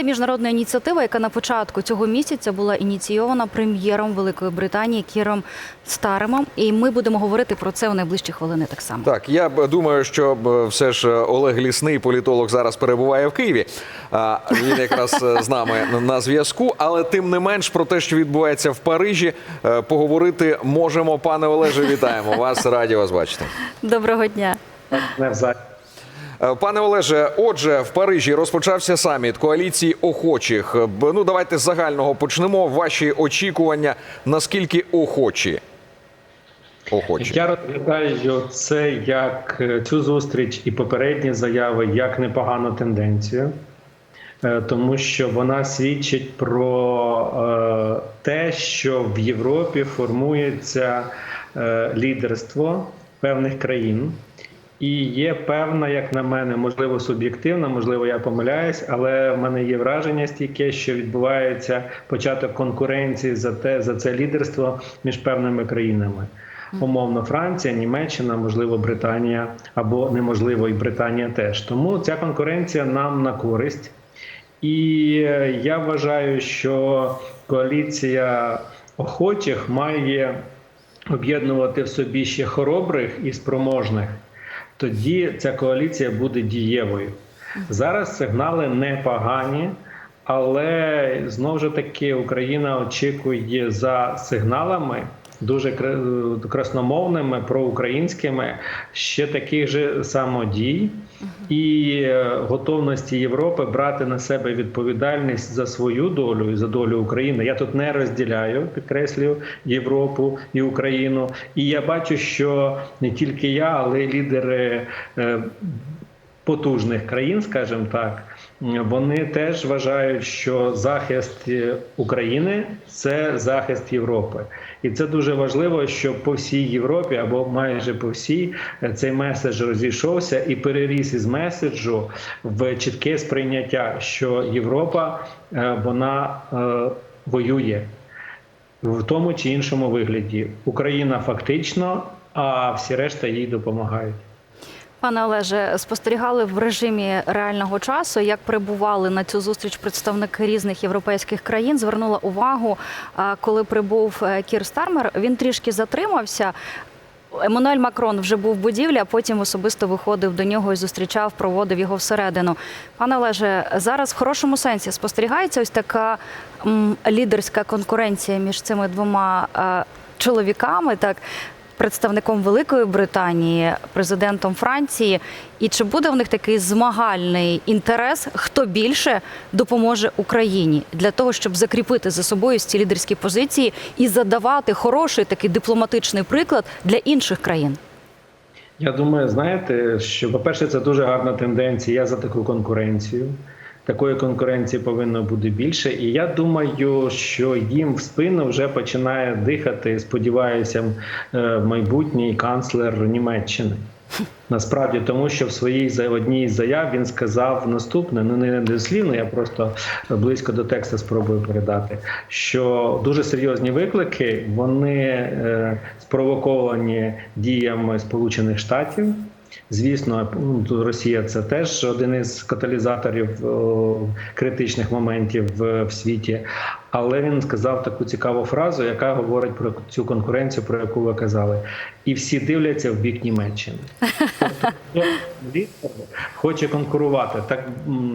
Це міжнародна ініціатива, яка на початку цього місяця була ініційована прем'єром Великої Британії Кіром Старемом. І ми будемо говорити про це у найближчі хвилини так само. Так, я думаю, що все ж Олег Лісний, політолог, зараз перебуває в Києві. А, Він якраз е, з нами на зв'язку. Але тим не менш про те, що відбувається в Парижі, е, поговорити можемо. Пане Олеже, вітаємо вас. Раді вас бачити. Доброго дня. Навзаєм. Е, Пане Олеже, отже, в Парижі розпочався саміт коаліції охочих. Е, Ну, давайте з загального почнемо. Ваші очікування, наскільки охочі? Охочі. Я розглядаю це як е, цю зустріч і попередні заяви як непогану тенденцію, тому що вона свідчить про те, що в Європі формується лідерство певних країн. І є певна, як на мене, можливо, суб'єктивна, можливо, я помиляюсь, але в мене є враження стійке, що відбувається початок конкуренції за те за це лідерство між певними країнами. Умовно, Франція, Німеччина, можливо, Британія або неможливо, і Британія теж. Тому ця конкуренція нам на користь. І е, я вважаю, що коаліція охочих має об'єднувати в собі ще хоробрих і спроможних. Тоді ця коаліція буде дієвою. Зараз сигнали непогані, але знову ж таки Україна очікує за сигналами. Дуже кра- красномовними, проукраїнськими, ще таких же самодій і е, готовності Європи брати на себе відповідальність за свою долю і за долю України. Я тут не розділяю, підкреслюю Європу і Україну. І я бачу, що не тільки я, але й лідери е, потужних країн, скажімо так, вони теж вважають, що захист України це захист Європи, і це дуже важливо, щоб по всій Європі або майже по всій цей меседж розійшовся і переріс із меседжу в чітке сприйняття, що Європа е, вона е, воює в тому чи іншому вигляді. Україна фактично, а всі решта їй допомагають. Пане Олеже, спостерігали в режимі реального часу, як прибували на цю зустріч представники різних європейських країн. Звернула увагу, коли прибув е, Кір Стармер, він трішки затримався. Еммануель Макрон вже був в будівлі, а потім особисто виходив до нього і зустрічав, проводив його всередину. Пане Олеже, зараз в хорошому сенсі спостерігається ось така м, лідерська конкуренція між цими двома е, чоловіками, так представником Великої Британії, президентом Франції. І чи буде в них такий змагальний інтерес, хто більше допоможе Україні для того, щоб закріпити за собою ці лідерські позиції і задавати хороший такий дипломатичний приклад для інших країн? Я думаю, знаєте, що по-перше, це дуже гарна тенденція. Я за таку конкуренцію. Такої конкуренції повинно бути більше. І я думаю, що їм в спину вже починає дихати, сподіваюся, е, майбутній канцлер Німеччини. Насправді, тому що в своїй одній з заяв він сказав наступне: ну не дослівно, я просто близько до тексту спробую передати. Що дуже серйозні виклики вони е, спровоковані діями Сполучених Штатів. Звісно, ну, Росія це теж один із каталізаторів критичних моментів в, в світі. Але він сказав таку цікаву фразу, яка говорить про цю конкуренцію, про яку ви казали. І всі дивляться в бік Німеччини. Тобто, хоче конкурувати. Так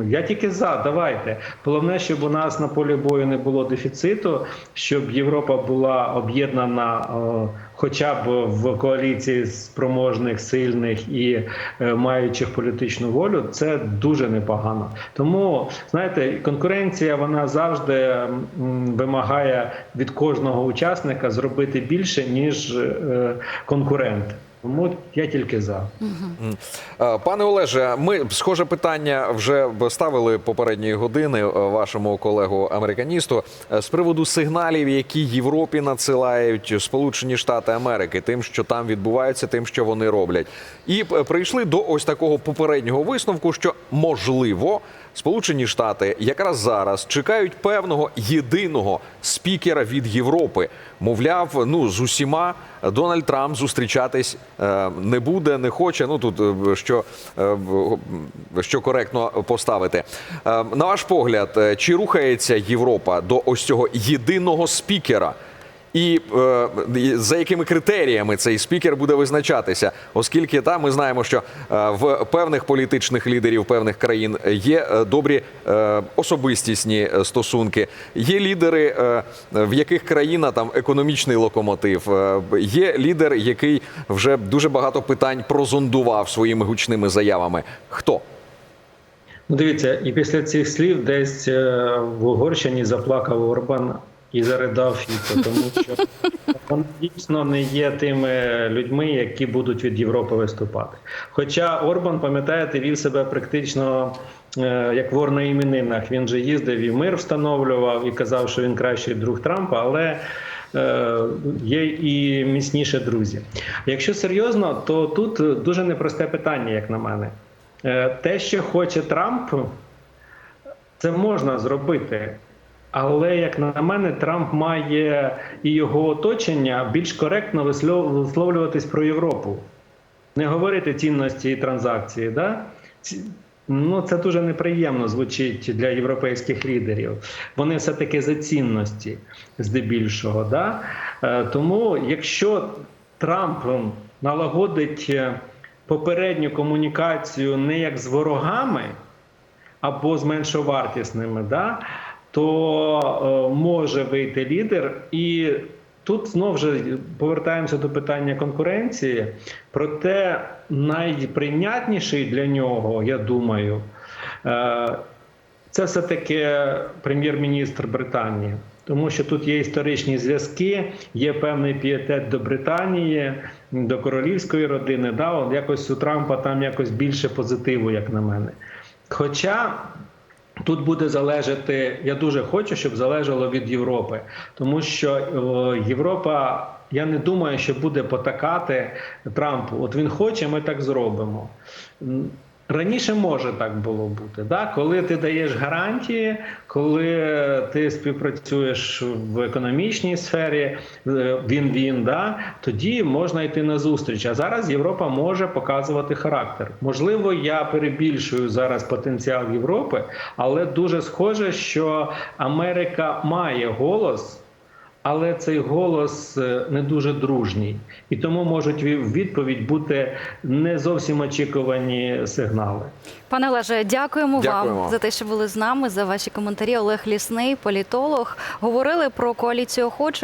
я тільки за, давайте. Головне, щоб у нас на полі бою не було дефіциту, щоб Європа була об'єднана. Хоча б в коаліції спроможних, сильних і е, маючих політичну волю, це дуже непогано. Тому знаєте, конкуренція вона завжди вимагає від кожного учасника зробити більше ніж е, конкурент. Тому я тільки за. Е, Пане Олеже, ми схоже питання вже ставили попередньої години е, вашому колегу американісту з приводу сигналів, які Європі надсилають Сполучені Штати Америки, тим, що там відбувається, тим, що вони роблять, і прийшли до ось такого попереднього висновку, що можливо Сполучені Штати якраз зараз чекають певного єдиного спікера від Європи. Мовляв, ну з усіма Дональд Трамп зустрічатись е, не буде, не хоче. Ну тут е, що, е, що коректно поставити. На ваш погляд, чи рухається Європа до ось цього єдиного спікера? І е, за якими критеріями цей спікер буде визначатися, оскільки там ми знаємо, що е, в певних політичних лідерів певних країн є е, добрі особистісні стосунки, є лідери, в яких країна там економічний локомотив, є лідер, який вже дуже багато питань прозондував своїми гучними заявами. Хто? Ну, дивіться, і після цих слів десь в Угорщині заплакав Орбан і заридав Фіцо, тому що вони дійсно не є тими людьми, які будуть від Європи виступати. Хоча Орбан, пам'ятаєте, вів себе практично е, як вор на іменинах. Він же їздив і мир встановлював і казав, що він кращий друг Трампа, але. е, Є і міцніше друзі. Якщо серйозно, то тут дуже непросте питання, як на мене. Е, Те, що хоче Трамп, це можна зробити. Але, як на мене, Трамп має і його оточення більш коректно вислов- висловлюватись про Європу. Не говорити цінності і транзакції. Да? Ну, це дуже неприємно звучить для європейських лідерів. Вони все-таки за цінності здебільшого. Да? Е, Тому, якщо Трамп налагодить е, попередню комунікацію не як з ворогами, або з меншовартісними, да, то е, може вийти лідер. І тут знову ж повертаємося до питання конкуренції. Проте найприйнятніший для нього, я думаю, е, це все-таки прем'єр-міністр Британії. Тому що тут є історичні зв'язки, є певний пієтет до Британії, до королівської родини. Да, от якось у Трампа там якось більше позитиву, як на мене. Хоча тут буде залежати, я дуже хочу, щоб залежало від Європи, тому що е, Європа, я не думаю, що буде потакати Трампу. От він хоче, ми так зробимо. Раніше може так було бути, да? коли ти даєш гарантії, коли ти співпрацюєш в економічній сфері, е, він-він, да? тоді можна йти на зустріч. А зараз Європа може показувати характер. Можливо, я перебільшую зараз потенціал Європи, але дуже схоже, що Америка має голос. Але цей голос е, не дуже дружній, і тому можуть в відповідь бути не зовсім очікувані сигнали. Пане Олеже, дякуємо, Дякуємо. вам за те, що були з нами, за ваші коментарі. Олег Лісний, політолог, говорили про коаліцію охочих.